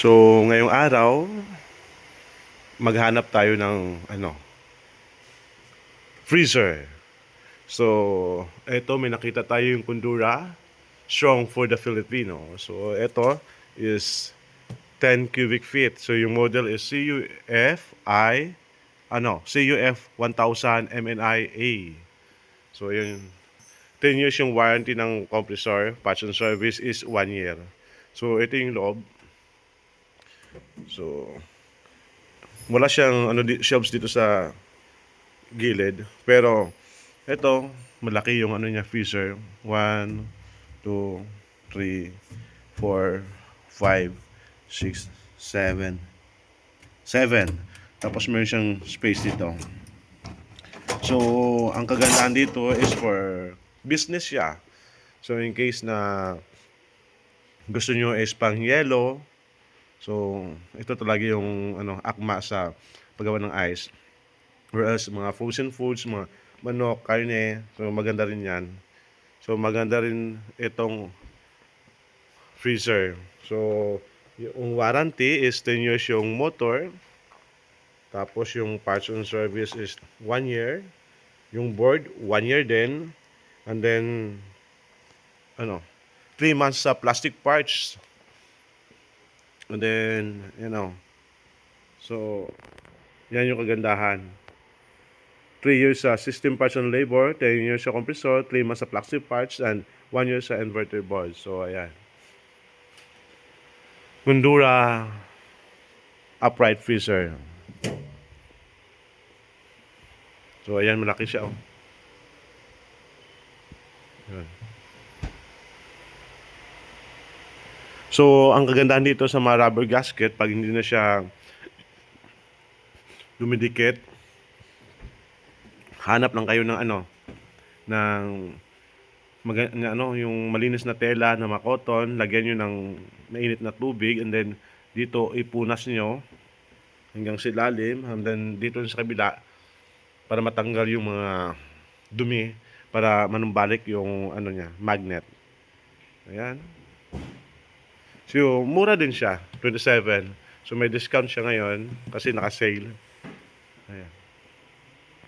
So, ngayong araw, maghanap tayo ng ano, freezer. So, eto may nakita tayo yung Kundura, strong for the Filipino. So, eto is 10 cubic feet. So, yung model is CUF I ano, CUF 1000 MNIA. So, yun 10 years yung warranty ng compressor, patch and service is 1 year. So, ito yung loob. So, wala siyang ano, di- shelves dito sa gilid. Pero, ito, malaki yung ano niya, freezer. 1, 2, 3, 4, 5, 6, 7, 7. Tapos meron siyang space dito. So, ang kagandahan dito is for business siya. So, in case na gusto nyo is pang yellow, so, ito talaga yung ano, akma sa paggawa ng ice. Whereas, mga frozen foods, mga manok, karne, so maganda rin yan. So, maganda rin itong freezer. So, yung warranty is 10 years yung motor. Tapos yung parts and service is 1 year. Yung board, 1 year din. And then, ano, 3 months sa plastic parts. And then, you know, so, yan yung kagandahan. 3 years sa system parts and labor, 10 years sa compressor, 3 months sa plastic parts, and 1 year sa inverter board. So, ayan. Kundura upright freezer. So, ayan, malaki siya. Oh. Yun. So, ang kagandahan dito sa mga rubber gasket, pag hindi na siya dumidikit, hanap lang kayo ng ano, ng ng ano, yung malinis na tela na makoton, lagyan nyo ng mainit na tubig, and then dito ipunas nyo hanggang sa ilalim, and then dito sa kabila, para matanggal yung mga dumi, para manumbalik yung ano niya, magnet. Ayan. So, mura din siya, 27. So, may discount siya ngayon kasi naka-sale. Ayan.